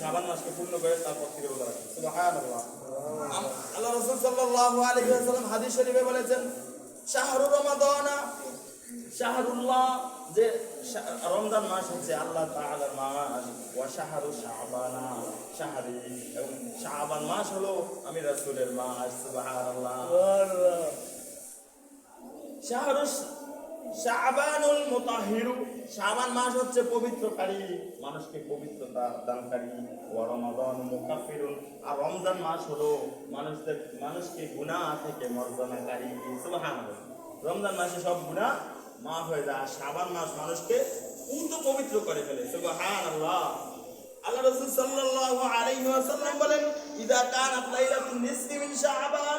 শাবান মাসকে পূর্ণ করে তারপর থেকে রোজা সুবহানাল্লাহ। আল্লাহ রাসূল সাল্লাল্লাহু আলাইহি ওয়াসাল্লাম হাদিস শরীফে বলেছেন শাহরু রমাদানা। শাহরুল্লাহ যে রমজান মাস হচ্ছে আল্লাহ তাআলার মাস ওয়া শাহরু শাবানা। শাহরি। এবং শাবান মাস হলো আমি রাসূলের মাস সুবহানাল্লাহ। শাহরু শাবানুল মুতাহিরু। শাবান মাস হচ্ছে পবিত্রকারী। মানুষকে পবিত্রতা দানকারী। ওয়া রমাদান মুকাফিরুন আর রমজান মাস হলো মানুষদের, মানুষকে গুনাহ থেকে মর্জনাকারী সুবহানাল্লাহ। রমজান মাসে সব গুনাহ মাফ হয়ে যায়। আর শাবান মাস মানুষকে পুত পবিত্র করে ফেলে। সুবহানাল্লাহ। আল্লাহ রাসূল সাল্লাল্লাহু আলাইহি ওয়াসাল্লাম বলেন, ইদা কানাত লাইলাতুন নিসফি মিন শাবান।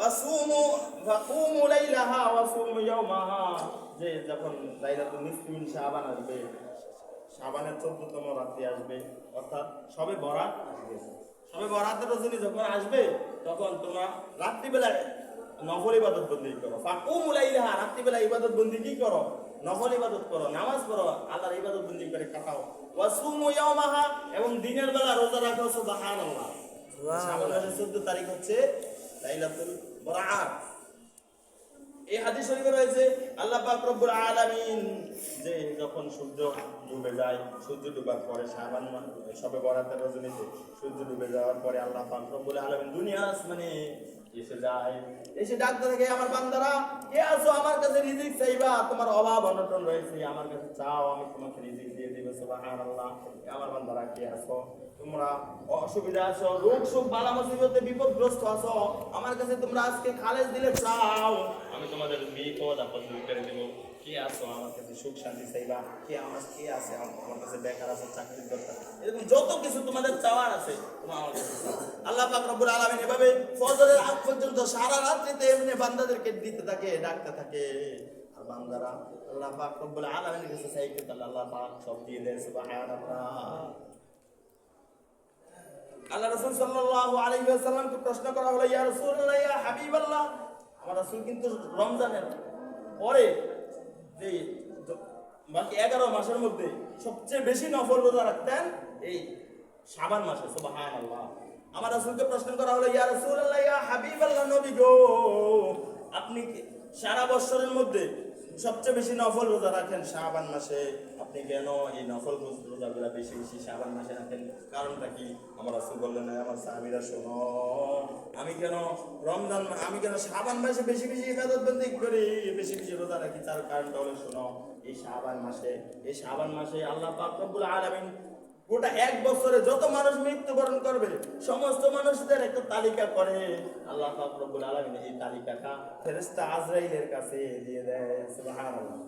ফাসুমু ফাকুমু লাইলাহা ওয়াসুমু ইয়াওমাহা যে যখন লাইলাতুল নিসফি মিন শাবান আসবে শাবানের 14তম রাত্রি আসবে অর্থাৎ সবে বরাত আসবে। সবে বরাতের রজনী যখন আসবে তখন তোমরা রাত্রিবেলায় নফল ইবাদত বন্দি করো। ফাকুমু লাইলাহা রাত্রিবেলা ইবাদত বন্দি কি করো? নফল ইবাদত করো নামাজ পড়ো আল্লাহর ইবাদত বন্দি করে কাটাও। ওয়াসুমু ইয়াওমাহা এবং দিনের বেলা রোজা রাখো সুবহানাল্লাহ। শাবান মাসের 14 তারিখ হচ্ছে লাইলাতুল বরাত। এই হাদিস শরীফে রয়েছে, আল্লাহ পাক রব্বুল আলামিন যে যখন সূর্য ডুবে যায়, সূর্য ডুবার পরে শাবান সবে বরাতের রজনীতে সূর্য ডুবে যাওয়ার পরে আল্লাহ পাক রব্বুল আলামিন দুনিয়া আসমানে এসে যায়, এসে ডাকতে থাকে আমার বান্দারা? কে আছো? আমার কাছে রিজিক চাইবা। তোমার অভাব, অনটন রয়েছে। আমার কাছে চাও, আমি তোমাকে রিজিক দিয়ে দিব। সুবহানাল্লাহ। আমার বান্দারা কে আছো? তোমরা অসুবিধা আছো, রোগ শোক বালা মুসিবতে বিপদগ্রস্ত আছো, আমার কাছে তোমরা আজকে খালেজ দিলে চাও। আমি তোমাদের বিপদ আপদ দূর করে দেবো। কে আছো আমার কাছে সুখ শান্তি চাইবা? কে আমার কে আছে? আমার কাছে বেকার আছে, চাকরির দরকার। এরকম যত কিছু তোমাদের চাওয়ার আছে, তোমরা আল্লাহ পাক রব্বুল আলামিন এভাবে ফজরের আগ পর্যন্ত সারা রাত্রিতে এমনি বান্দাদেরকে দিতে থাকে, ডাকতে থাকে। আর বান্দারা আল্লাহ পাক রব্বুল আলামিনের কাছে চাইতে তাহলে আল্লাহ পাক সব দিয়ে দেয়, সুবহানাল্লাহ। আল্লাহ রাসূল সাল্লাল্লাহু আলাইহি ওয়াসাল্লামকে প্রশ্ন করা হলো, ইয়া রাসূলুল্লাহ, ইয়া হাবিবাল্লাহ। আমার রাসূল কিন্তু রমজানের পরে যে বাকি 11 মাসের মধ্যে সবচেয়ে বেশি নফল রোজা রাখতেন, এই শাবান মাসে, সুবহানাল্লাহ। আমার রাসূলকে প্রশ্ন করা হলো, ইয়া রাসূলুল্লাহ, ইয়া হাবিবাল্লাহ নবী গো, আপনি সারা বছরের মধ্যে সবচেয়ে বেশি নফল রোজা রাখেন শাহবান মাসে। আপনি কেন এই নফল রোজাগুলো বেশি বেশি শাহবান মাসে রাখেন? কারণটা কি? আমার আসল বললেন আমার স্বামীরা, শোনো, আমি কেন রমজান আমি কেন শাহবান মাসে বেশি বেশি ইবাদত বন্দি করি, বেশি বেশি রোজা রাখি? তার কারণটা হলো, শোনো, এই শাহবান মাসে এই শাহবান মাসে আল্লাহ পাক রব্বুল আলামিন গোটা এক বছরে যত মানুষ মৃত্যুবরণ করবে, সমস্ত মানুষদের একটা তালিকা করে। আল্লাহ পাক রব্বুল আলামিন এই তালিকাটা ফেরেশতা আজরাইলের কাছে দিয়ে দেয়, সুবহানাল্লাহ।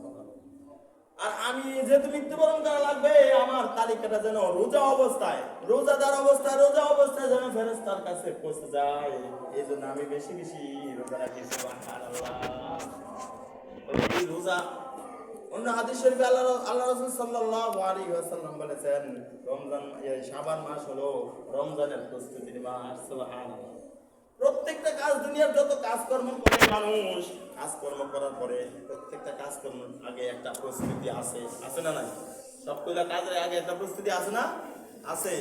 আর আমি যেহেতু মৃত্যুবরণ করা লাগবে, আমার তালিকাটা যেন রোজা অবস্থায়, রোজাদার অবস্থায়, রোজা অবস্থায় যেন ফেরেশতার কাছে পৌঁছে যায় এই জন্য আমি বেশি বেশি রোজা রাখি, সুবহানাল্লাহ। রোজা অন্য হাদিস শরীফে আল্লাহ আল্লাহ রাসূল সাল্লাল্লাহু আলাইহি ওয়াসাল্লাম বলেছেন, রমজান শাবান মাস হলো রমজানের প্রস্তুতির মাস, সুবহানাল্লাহ। প্রত্যেকটা কাজ দুনিয়ার যত কাজকর্ম করে মানুষ, কাজকর্ম করার পরে প্রত্যেকটা কাজকর্ম আগে একটা প্রস্তুতি আছে। আছে না নাই? সবগুলা কাজের আগে একটা প্রস্তুতি আছে না? আছে।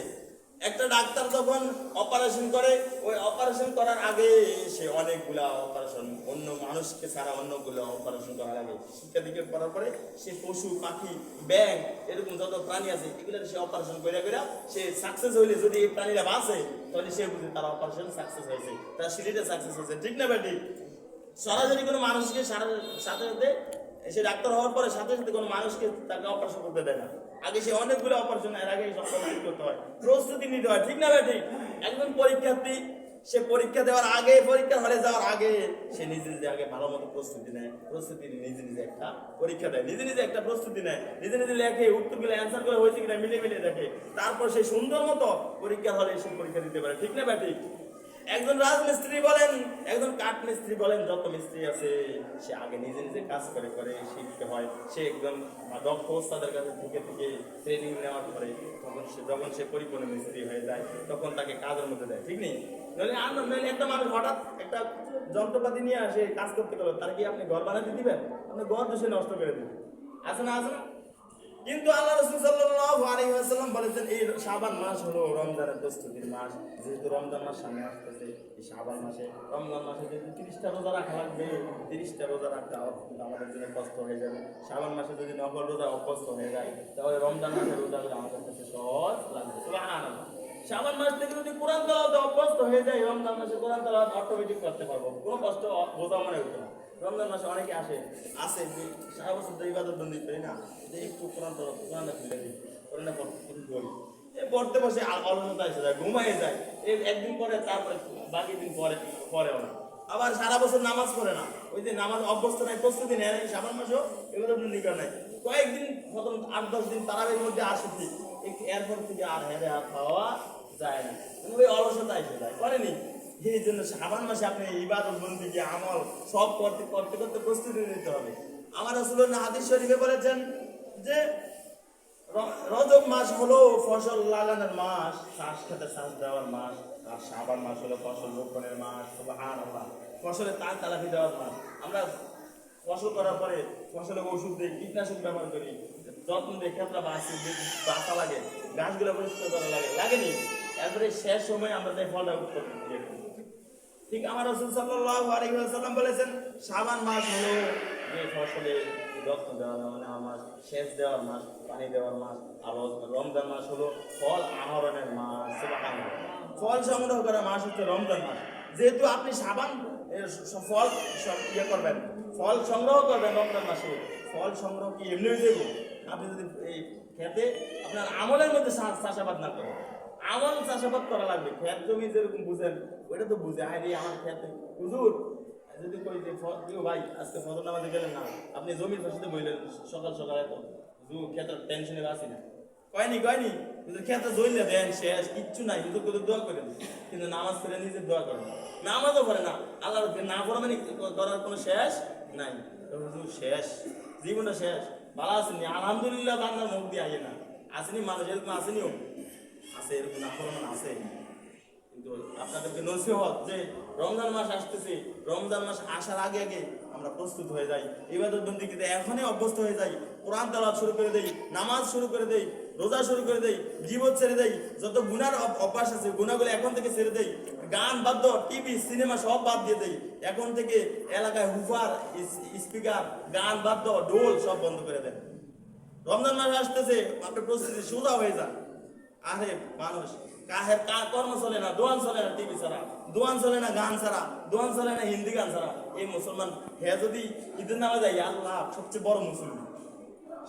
একটা ডাক্তার যখন অপারেশন করে, ওই অপারেশন করার আগে সে অনেকগুলা অপারেশন অন্য মানুষকে ছাড়া অন্যগুলো অপারেশন করার আগে শিক্ষা দিকে করার পরে সে পশু, পাখি ব্যাং এরকম যত প্রাণী আছে এগুলো সে অপারেশন করে করে সে সাকসেস হইলে যদি এই প্রাণীরা বাঁচে, তাহলে সে বুঝে তার অপারেশন সাকসেস হয়েছে। তার শরীরে সাকসেস হয়েছে, ঠিক না ব্যাটি সরাসরি কোনো মানুষকে সারা- সাথে সাথে সে ডাক্তার হওয়ার পরে সাথে সাথে কোনো মানুষকে তাকে অপারেশন করতে দেয় না। আগে সে অনেকগুলো অপারেশন এর আগে করতে হয়। প্রস্তুতি নিতে হয়, ঠিক না ঠিক? একজন পরীক্ষার্থী, সে পরীক্ষা দেওয়ার আগে পরীক্ষা হলে যাওয়ার আগে, সে নিজে নিজে আগে ভালো মতো প্রস্তুতি নেয়। প্রস্তুতি নিজে নিজে একটা পরীক্ষা দেয়, নিজে নিজে একটা প্রস্তুতি নেয়। নিজে নিজে লেখে অ্যান্সার করে হয়েছে কিনা মিলে মিলে দেখে। তারপর সে সুন্দর মতো পরীক্ষা হলে সে পরীক্ষা দিতে পারে, ঠিক না ঠিক? একজন রাজমিস্ত্রি বলেন মিস্ত্রি বলেন, যত মিস্ত্রি আছে, সে আগে নিজে নিজে কাজ করে করে শিখতে হয়, সে একজন দক্ষ ওস্তাদের কাছে থেকে থেকে ট্রেনিং নেওয়ার পরে তখন সে যখন সে পরিপূর্ণ মিস্ত্রি হয়ে যায়, তখন তাকে কাজের মধ্যে দেয়, ঠিক নেই? নইলে আর নইলে একটা মানুষ হঠাৎ একটা যন্ত্রপাতি নিয়ে আসে, কাজ করতে গেল তার কি আপনি ঘর বানাতে দিবেন? আপনি ঘর দোষে নষ্ট করে দিবেন। আছে না আছে না? কিন্তু আল্লাহ রসুল সাল্লাল্লাহু আলাইহি ওয়াসাল্লাম বলেছেন, এই শাবান মাস হলো রমজানের প্রস্তুতির মাস। যেহেতু রমজান মাস সামনে আসতেছে, এই শাবান মাসে, রমজান মাসে যদি তিরিশটা রোজা রাখা লাগবে, তিরিশটা রোজা রাখতে আমাদের জন্য কষ্ট হয়ে যাবে। শাবান মাসে যদি নকল রোজা অভ্যস্ত হয়ে যায়, তাহলে রমজান মাসের রোজাগুলো আমাদের কাছে সহজ লাগবে। শাবান মাস থেকে যদি কোরআন তেলাওয়াতে অভ্যস্ত হয়ে যায়, রমজান মাসে কোরআন তেলাওয়াত অটোমেটিক করতে পারব। কোনো কষ্ট, বোঝা মনে হতো না। রমজান মাসে অনেকে আসে। আসে সারা বছর তো ইবাদত বন্দি করি না। যে একটু কোরআন তো কোরআনটা খুলে দিই কোরআনটা একটু এ পড়তে বসে অলসতা এসে যায় ঘুমাই যায়। এই একদিন পরে তারপরে বাকি দিন পরে পরেও না। আবার সারা বছর নামাজ পড়ে না। ওই যে নামাজ অভ্যস্ত নাই, প্রস্তুতি নেয় নাই, সাবান মাসেও এগুলো নিকার নাই। কয়েকদিন, প্রথম আট, দশ দিন তারাবের মধ্যে আসে ঠিক এরপর থেকে আর হেরে আর খাওয়া যায় না। ওই অলসতা এসে যায়। করেনি? এই জন্য সাবান মাসে আপনি ইবাদত বন্দিকে আমল সব করতে করতে করতে প্রস্তুতি নিতে হবে। আমার আসলে হাদিস শরীফে বলেছেন যে রজব মাস হলো ফসল লাগানোর মাস, শ্বাস খেতে শ্বাস দেওয়ার মাস, আর সাবান মাস হলো ফসল রোপণের মাস, সুবহানাল্লাহ। ফসলের তার তালাফি দেওয়ার মাস। আমরা ফসল করার পরে ফসলে ওষুধ দিই কীটনাশক ব্যবহার করি, যত্ন দিয়ে ক্ষেত্রে বাঁচি বাঁচা লাগে, গাছগুলো পরিষ্কার করা লাগে। লাগেনি? এরপরে শেষ সময় আমরা তাই ফলটা ফেলি। ঠিক আমার রসুল সাল্লাল্লাহু আলাইহি ওয়াসাল্লাম বলেছেন শাবান মাস হলো যে ফসলে যত্ন দেওয়ার মানে মাস সেচ দেওয়ার মাস পানি দেওয়ার মাস আর রমজান মাস হলো ফল আহরণের মাস। ফল সংগ্রহ করার মাস হচ্ছে রমজান মাস যেহেতু আপনি সাবান ফল ইয়ে করবেন, ফল সংগ্রহ করবেন রমজান মাসে, ফল সংগ্রহ কি এমনি যাব আপনি যদি এই খেতে আপনার আমলের মধ্যে চাষাবাদ না করেন আমল চাষাবাদ করা লাগবে খেত জমি যেরকম বুঝেন, ওইটা তো বুঝে। আরে আমার খেতে হুজুর, যদি কই যে ভাই, আজকে ফজর নামাজে গেলেন না, আপনি জমির পাশে বইলেন, সকাল সকাল এত। হুজুর খেতের টেনশনে বাসি না। কয়নি কয়নি? হুজুর খেতে জইলে দেন শেষ, কিচ্ছু নাই, হুজুর করে দোয়া করেন। কিন্তু নামাজ পড়ে নিজে দোয়া করেন। নামাজও পড়ে না, আল্লাহর উপরে না পড়া মানে করার কোনো শেষ নাই। হুজুর, শেষ, জীবনটা শেষ। ভালো আসেনি আলহামদুলিল্লাহ, বান্দার মুখ দিয়ে আইয়ে না। আসেনি মানুষ, এরকম আসেনিও। আছে, এরকম আক্রমণ আছে। কিন্তু আপনাদেরকে নসিহত যে রমজান মাস আসতেছে, রমজান মাস আসার আগে আগে আমরা প্রস্তুত হয়ে যাই। ইবাদত বন্দিকে এখনই অভ্যস্ত হয়ে যাই। কোরআন তালাত শুরু করে দেই, নামাজ শুরু করে দেই, রোজা শুরু করে দেই জীবত ছেড়ে দেই, যত গুনার অভ্যাস আছে গুণাগুলো এখন থেকে ছেড়ে দেই, গান, বাদ্য, টিভি, সিনেমা সব বাদ দিয়ে দেই। এখন থেকে এলাকায় হুফার স্পিকার, গান, বাদ্য, ঢোল সব বন্ধ করে দেন। রমজান মাস আসতেছে, আপনি প্রস্তুতি সোজা হয়ে যান। আরে মানুষ, কাহের কা কর্ম চলে না, দোয়ান চলে না টিভি ছাড়া, দোয়ান চলে না গান ছাড়া, দোয়ান চলে না হিন্দি গান ছাড়া। এই মুসলমান, হে যদি ঈদের নামে যায় আল্লাহ সবচেয়ে বড় মুসলমান।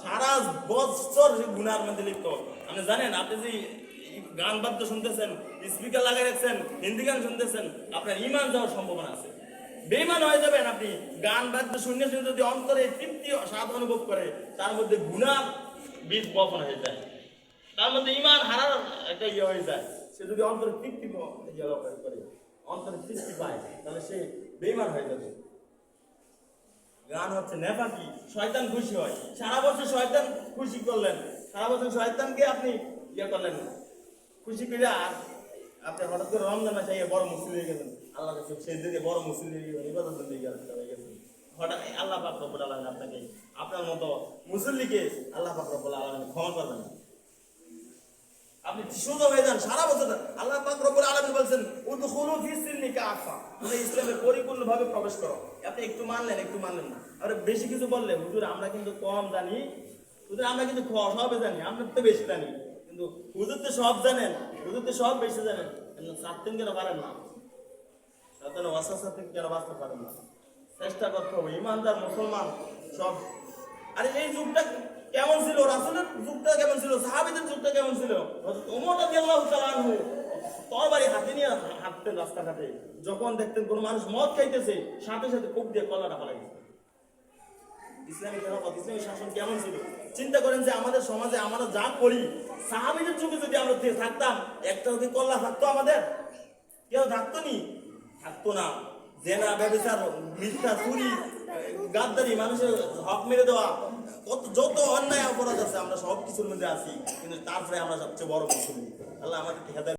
সারা বছর গুনার মধ্যে লিপ্ত। আপনি জানেন, আপনি যে গান বাদ্য শুনতেছেন স্পিকার লাগাই রাখছেন, হিন্দি গান শুনতেছেন, আপনার ইমান যাওয়ার সম্ভাবনা আছে। বেইমান হয়ে যাবেন আপনি। গান বাদ্য শুনে শুনে যদি অন্তরে তৃপ্তি স্বাদ অনুভব করে, তার মধ্যে গুনার বীজ বপন হয়ে যায়। তার মধ্যে ইমান হারার একটা ইয়ে হয়ে যায়। সে যদি অন্তরে তৃপ্তি করে অন্তরে তৃপ্তি পায়, তাহলে সে বেইমান হয়ে যাবে। গান হচ্ছে নেফাকি, শয়তান খুশি হয়। সারা বছর শয়তান খুশি করলেন। সারা বছর শয়তানকে আপনি ইয়ে করলেন খুশি করে আর আপনি হঠাৎ করে রমজান মাসে বড় মুসলিম হয়ে গেছেন আল্লাহ কাছে সেই দিকে বড় মুসলিম হয়ে গেলেন, ইবাদত হয়ে গেছেন। হঠাৎ আল্লাহ পাক রব্বুল আলামিন আপনাকে, আপনার মতো মুসল্লিকে আল্লাহ পাক রব্বুল আলামিন ক্ষমা করবেন না আপনি সোজা হয়ে যান, সারা বছর আল্লাহ পাক রব্বুল আলামিন বলছেন, উদখুলু ফি সিলমি কাফা তুমি ইসলামে প্রবেশ করো। আপনি একটু মানলেন একটু মানলেন না। আর বেশি কিছু বললে, হুজুর, আমরা কিন্তু কম জানি। হুজুর, আমরা কিন্তু সবে জানি, আমরা তো বেশি জানি। কিন্তু হুজুর তো সব জানেন, হুজুর তো সব বেশি জানেন। সাতদিন কেন পারেন না? সাতদিন, ওয়াসা থেকে কেন বাঁচতে পারেন না? চেষ্টা করতে হবে। ইমানদার, মুসলমান, সব আরে এই যুগটা কেমন ছিল? রাসূলের যুগটা কেমন ছিল? সাহাবীদের যুগটা কেমন ছিল? ওমর রাদিয়াল্লাহু তাআলা আনহু তরবারি হাতে নিয়ে হাঁটতেন রাস্তাঘাটে। যখন দেখতেন কোনো মানুষ মদ খাইতেছে, সাথে সাথে কোপ দিয়ে কলাটা ফেলাই। ইসলামী খেলাফত, ইসলামী শাসন কেমন ছিল? চিন্তা করেন যে আমাদের সমাজে আমরা যা করি, সাহাবীদের যুগে যদি আমরা থে- থাকতাম একটা কি কল্লা থাকতো আমাদের? কেউ থাকতো নি? থাকতো না। জেনা ব্যবসার মিথ্যা, চুরি গাদ্দারি, মানুষের হক মেরে দেওয়া, কত যত অন্যায় অপরাধ আছে, আমরা সব কিছুর মধ্যে আছি, কিন্তু তারপরে আমরা সবচেয়ে বড় কিছু আল্লাহ হেদায়েত